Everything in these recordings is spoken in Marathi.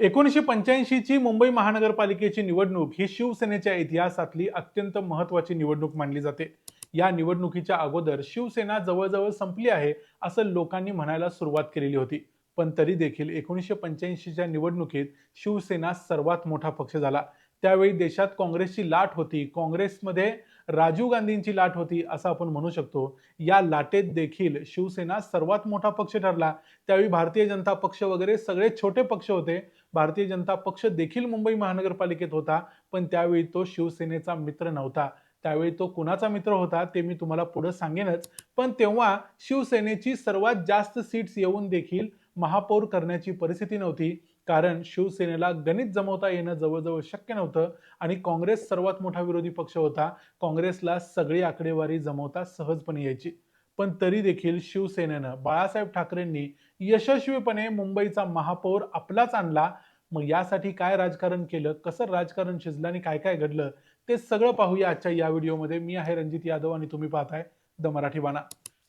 एकोणीसशे पंच्याऐंशीची मुंबई महानगरपालिकेची निवडणूक ही शिवसेनेच्या इतिहासातली अत्यंत महत्वाची निवडणूक मानली जाते. या निवडणुकीच्या अगोदर शिवसेना जवळजवळ संपली आहे असं लोकांनी म्हणायला सुरुवात केलेली होती. पण तरी देखील एकोणीसशे पंच्याऐंशीच्या निवडणुकीत शिवसेना सर्वात मोठा पक्ष झाला. त्यावेळी देशात काँग्रेसची लाट होती. काँग्रेसमध्ये राजीव गांधींची लाट होती असं आपण म्हणू शकतो. या लाटेत देखील शिवसेना सर्वात मोठा पक्ष ठरला. त्यावेळी भारतीय जनता पक्ष वगैरे सगळे छोटे पक्ष होते. भारतीय जनता पक्ष देखील मुंबई महानगरपालिकेत होता पण त्यावेळी तो शिवसेनेचा मित्र नव्हता. त्यावेळी तो कुणाचा मित्र होता ते मी तुम्हाला पुढे सांगेनच. पण तेव्हा शिवसेनेची सर्वात जास्त सीट्स येऊन देखील महापौर करण्याची परिस्थिती नव्हती. कारण शिवसेनेला गणित जमवता येणं जवळजवळ शक्य नव्हतं आणि काँग्रेस सर्वात मोठा विरोधी पक्ष होता. काँग्रेसला सगळी आकडेवारी जमवता सहजपणे यायची. पण तरी देखील शिवसेनेनं बाळासाहेब ठाकरेंनी यशस्वीपणे मुंबईचा महापौर आपलाच आणला. मग यासाठी काय राजकारण केलं? कसं राजकारण शिजलं आणि काय काय घडलं? ते सगळं पाहूया आजच्या या व्हिडिओमध्ये. मी आहे रणजित यादव आणि तुम्ही पाहताय द मराठी बाणा.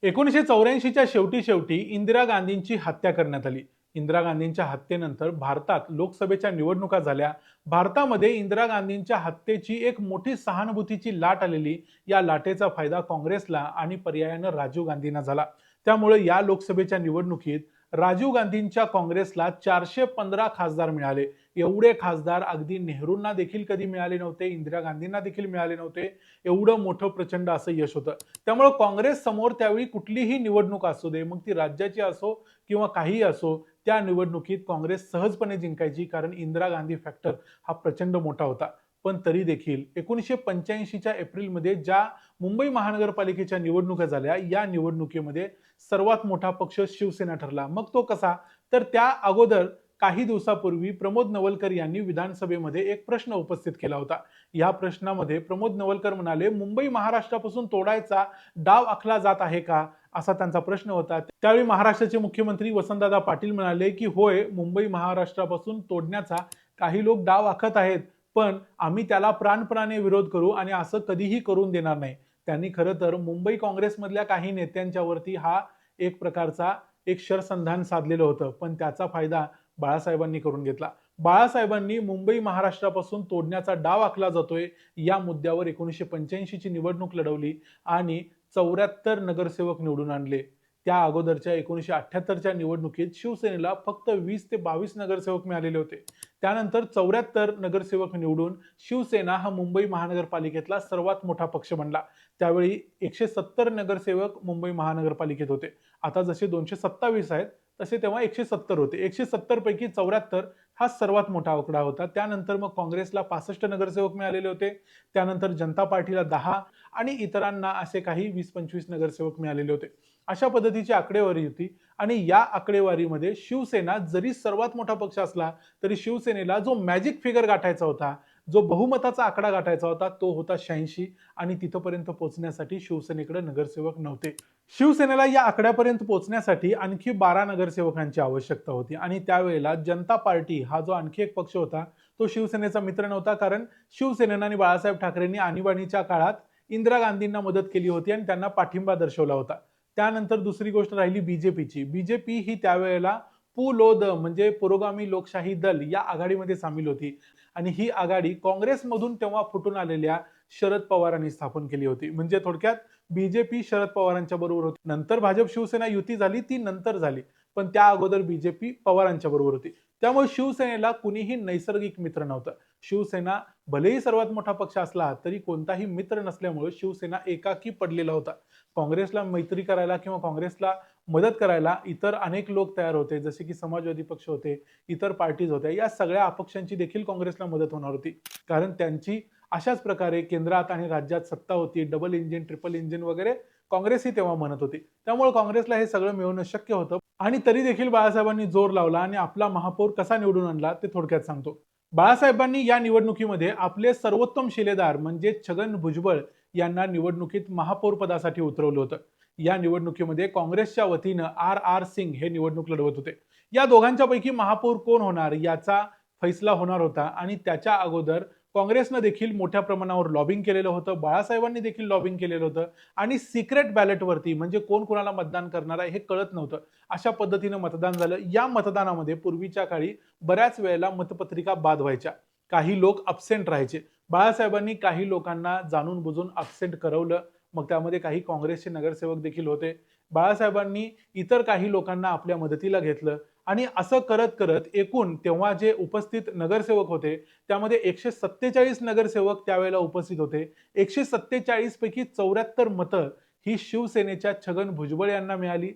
एकोणीसशे चौऱ्याऐंशीच्या शेवटी शेवटी इंदिरा गांधींची हत्या करण्यात आली. इंदिरा गांधींच्या हत्येनंतर भारतात लोकसभेच्या निवडणुका झाल्या. भारतामध्ये इंदिरा गांधींच्या हत्येची एक मोठी सहानुभूतीची लाट आलेली. या लाटेचा फायदा काँग्रेसला आणि पर्यायानं राजीव गांधींना झाला. त्यामुळे या लोकसभेच्या निवडणुकीत राजीव गांधींच्या काँग्रेसला चारशे पंधरा खासदार मिळाले. एवढे खासदार अगदी नेहरूंना देखील कधी मिळाले नव्हते इंदिरा गांधींना देखील मिळाले नव्हते एवढं मोठं प्रचंड असं यश होतं. त्यामुळे काँग्रेस समोर त्यावेळी कुठलीही निवडणूक असू दे मग ती राज्याची असो किंवा काहीही असो त्या निवडणुकीत काँग्रेस सहजपणे जिंकायची कारण इंदिरा गांधी फॅक्टर हा प्रचंड मोठा होता. पण तरी देखील एकोणीसशे पंच्याऐंशीच्या एप्रिलमध्ये ज्या मुंबई महानगरपालिकेच्या निवडणुका झाल्या या निवडणुकीमध्ये सर्वात मोठा पक्ष शिवसेना ठरला. मग तो कसा? तर त्या अगोदर काही दिवसापूर्वी प्रमोद नवलकर यांनी विधानसभेमध्ये एक प्रश्न उपस्थित केला होता. या प्रश्नामध्ये प्रमोद नवलकर म्हणाले मुंबई महाराष्ट्रापासून तोडायचा डाव आखला जात आहे का? असा त्यांचा प्रश्न होता. त्यावेळी महाराष्ट्राचे मुख्यमंत्री वसंतदादा पाटील म्हणाले की होय मुंबई महाराष्ट्रापासून तोडण्याचा काही लोक डाव आखत आहेत पण आम्ही त्याला प्राणपणाने विरोध करू आणि असं कधीही करून देणार नाही. त्यांनी खरं तर मुंबई काँग्रेसमधल्या काही नेत्यांच्यावरती हा एक प्रकारचा एक शरसंधान साधलेलं होतं पण त्याचा फायदा बाळासाहेबांनी करून घेतला. बाळासाहेबांनी मुंबई महाराष्ट्रापासून तोडण्याचा डाव आखला जातोय या मुद्द्यावर एकोणीसशे पंच्याऐंशीची निवडणूक लढवली आणि चौऱ्याहत्तर नगरसेवक निवडून आणले. त्या अगोदरच्या एकोणीसशे अठ्ठ्याहत्तरच्या निवडणुकीत शिवसेनेला फक्त वीस ते बावीस नगरसेवक मिळालेले होते. त्यानंतर चौऱ्याहत्तर नगरसेवक निवडून शिवसेना हा मुंबई महानगरपालिकेतला सर्वात मोठा पक्ष बनला. त्यावेळी एकशे सत्तर नगरसेवक मुंबई महानगरपालिकेत होते. आता जसे दोनशे सत्तावीस आहेत तसे तेव्हा एकशे सत्तर होते. एकशे सत्तर पैकी चौऱ्याहत्तर हा सर्वात मोठा आकडा होता. त्यानंतर मग काँग्रेसला पासष्ट नगरसेवक मिळालेले होते. त्यानंतर जनता पार्टीला दहा आणि इतरांना असे काही वीस पंचवीस नगरसेवक मिळालेले होते. अशा पद्धतीची आकडेवारी होती आणि या आकडेवारीमध्ये शिवसेना जरी सर्वात मोठा पक्ष असला तरी शिवसेनेला जो मॅजिक फिगर गाठायचा होता जो बहुमताचा आकडा गाठायचा होता तो होता शहाऐंशी आणि तिथपर्यंत पोहोचण्यासाठी शिवसेनेकडे नगरसेवक नव्हते. शिवसेनेला या आकड्यापर्यंत पोहोचण्यासाठी आणखी बारा नगरसेवकांची आवश्यकता होती आणि त्यावेळेला जनता पार्टी हा जो आणखी एक पक्ष होता तो शिवसेनेचा मित्र नव्हता कारण शिवसेनेनं आणि बाळासाहेब ठाकरेंनी आणीबाणीच्या काळात इंदिरा गांधींना मदत केली होती आणि त्यांना पाठिंबा दर्शवला होता. त्यानंतर दुसरी गोष्ट राहिली बीजेपीची बीजेपी ही त्यावेळेला पुलोद म्हणजे पुरोगामी लोकशाही दल या आघाडीमध्ये सामील होती. आणि ही आघाडी काँग्रेसमधून तेव्हा फुटून आलेल्या शरद पवारांनी स्थापन केली होती. म्हणजे थोडक्यात बीजेपी शरद पवारांच्या बरोबर होती. नंतर भाजप शिवसेना युती झाली ती नंतर झाली. पण त्या अगोदर बीजेपी पवारांच्या बरोबर होती. त्यामुळे शिवसेनेला कुणीही नैसर्गिक मित्र नव्हतं. शिवसेना भलेही सर्वात मोठा पक्ष असला तरी कोणताही मित्र नसल्यामुळे शिवसेना एकाकी पडलेला होता. काँग्रेसला मैत्री करायला किंवा काँग्रेसला मदत करायला इतर अनेक लोक तयार होते जसे की समाजवादी पक्ष होते इतर पार्टीज होत्या या सगळ्या अपक्षांची देखील काँग्रेसला मदत होणार होती. कारण त्यांची अशाच प्रकारे केंद्रात आणि राज्यात सत्ता होती डबल इंजिन ट्रिपल इंजिन वगैरे काँग्रेसही तेव्हा म्हणत होती. त्यामुळे काँग्रेसला हे सगळं मिळवणं शक्य होतं. आणि तरी देखील बाळासाहेबांनी जोर लावला आणि आपला महापौर कसा निवडून आणला ते थोडक्यात सांगतो. बाळासाहेबांनी या निवडणुकीमध्ये आपले सर्वोत्तम शिलेदार म्हणजे छगन भुजबळ यांना निवडणुकीत महापौर पदासाठी उतरवलं होतं. या निवडणुकीमध्ये काँग्रेसच्या वतीनं आर आर सिंग हे निवडणूक लढवत होते. या दोघांच्या पैकी महापौर कोण होणार याचा फैसला होणार होता आणि त्याच्या अगोदर काँग्रेसनं देखील मोठ्या प्रमाणावर लॉबिंग केलेलं होतं बाळासाहेबांनी देखील लॉबिंग केलेलं होतं आणि सिक्रेट बॅलेटवरती म्हणजे कोण कोणाला मतदान करणार आहे हे कळत नव्हतं. अशा पद्धतीनं मतदान झालं. या मतदानामध्ये पूर्वीच्या काळी बऱ्याच वेळेला मतपत्रिका बाद व्हायच्या. काही लोक अबसेंट राहायचे. बाळासाहेबांनी काही लोकांना जाणून बुजून अबसेंट करवलं. मग त्यामध्ये काही काँग्रेसचे नगरसेवक देखील होते. बाळासाहेबांनी इतर काही लोकांना आपल्या मदतीला घेतलं. आणि असं करत करत एकूण तेव्हा जे उपस्थित नगरसेवक होते त्यामध्ये एकशे सत्तेचाळीस नगरसेवक त्यावेळेला उपस्थित होते. एकशे सत्तेचाळीस पैकी चौऱ्याहत्तर मतं ही शिवसेनेच्या छगन भुजबळ यांना मिळाली.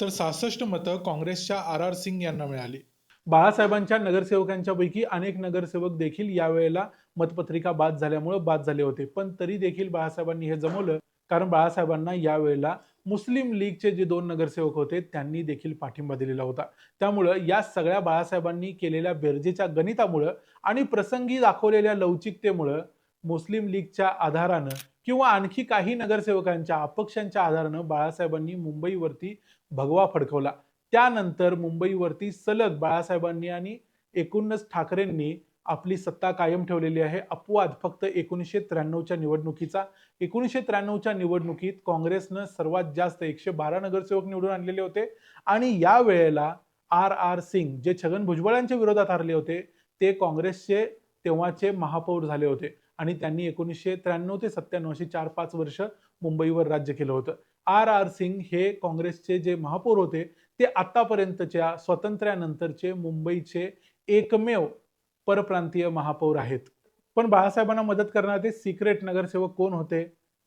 तर सहासष्ट मतं काँग्रेसच्या आर आर सिंग यांना मिळाली. बाळासाहेबांच्या नगरसेवकांच्या पैकी अनेक नगरसेवक देखील यावेळेला मतपत्रिका बाद झाल्यामुळे बाद झाले होते. पण तरी देखील बाळासाहेबांनी हे जमवलं कारण बाळासाहेबांना यावेळेला मुस्लिम लीगचे जे दोन नगरसेवक होते त्यांनी देखील पाठिंबा दिलेला होता. त्यामुळं या सगळ्या बाळासाहेबांनी केलेल्या बेरजेच्या गणितामुळं आणि प्रसंगी दाखवलेल्या लवचिकतेमुळं मुस्लिम लीगच्या आधारानं किंवा आणखी काही नगरसेवकांच्या अपक्षांच्या आधारानं बाळासाहेबांनी मुंबईवरती भगवा फडकवला. त्यानंतर मुंबईवरती सलग बाळासाहेबांनी आणि एकूणच ठाकरेंनी आपली सत्ता कायम ठेवलेली आहे. अपवाद फक्त एकोणीसशे त्र्याण्णवच्या निवडणुकीचा. एकोणीसशे त्र्याण्णवच्या निवडणुकीत काँग्रेसनं सर्वात जास्त एकशे बारा नगरसेवक निवडून आणलेले होते. आणि या वेळेला आर आर सिंग जे छगन भुजबळांच्या विरोधात हरले होते ते काँग्रेसचे तेव्हाचे महापौर झाले होते. आणि त्यांनी एकोणीसशे त्र्याण्णव ते सत्त्याण्णव अशी चार पाच वर्ष मुंबईवर राज्य केलं होतं. आर आर सिंग हे काँग्रेसचे जे महापौर होते ते आतापर्यंतच्या स्वातंत्र्यानंतरचे मुंबईचे एकमेव परप्रांतीय महापौर आहेत. पण बाळासाहेबांना मदत करणारे ते सिक्रेट नगरसेवक कोण होते?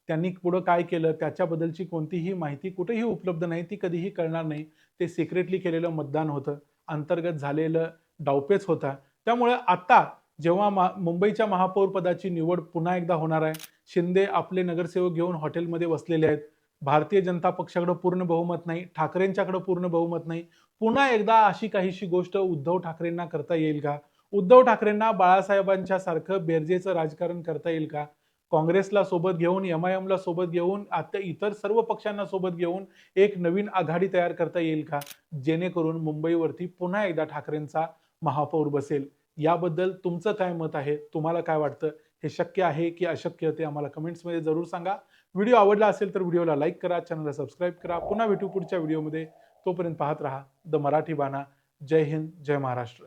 त्यांनी पुढं काय केलं? त्याच्याबद्दलची कोणतीही माहिती कुठेही उपलब्ध नाही ती कधीही कळणार नाही. ते सिक्रेटली केलेलं मतदान होतं. अंतर्गत झालेलं डावपेच होता. त्यामुळे आता जेव्हा मा मुंबईच्या महापौर पदाची निवड पुन्हा एकदा होणार आहे शिंदे आपले नगरसेवक घेऊन हॉटेलमध्ये बसलेले आहेत. भारतीय जनता पक्षाकडे पूर्ण बहुमत नाही ठाकरेंच्याकडे पूर्ण बहुमत नाही. पुन्हा एकदा अशी काहीशी गोष्ट उद्धव ठाकरेंना करता येईल का? उद्धव ठाकरेंना बाळासाहेबांच्या सारखं बेरजेचं राजकारण करता येईल का? काँग्रेसला सोबत घेऊन एम आय एमला सोबत घेऊन आता इतर सर्व पक्षांना सोबत घेऊन एक नवीन आघाडी तयार करता येईल का? जेणेकरून मुंबईवरती पुन्हा एकदा ठाकरेंचा महापौर बसेल. याबद्दल तुमचं काय मत आहे? तुम्हाला काय वाटतं? हे शक्य आहे की अशक्य ते आम्हाला कमेंट्समध्ये जरूर सांगा. व्हिडिओ आवडला असेल तर व्हिडिओला लाईक करा चॅनलला सबस्क्राईब करा. पुन्हा भेटू पुढच्या व्हिडिओमध्ये. तोपर्यंत पाहत राहा द मराठी बाणा. जय हिंद जय महाराष्ट्र.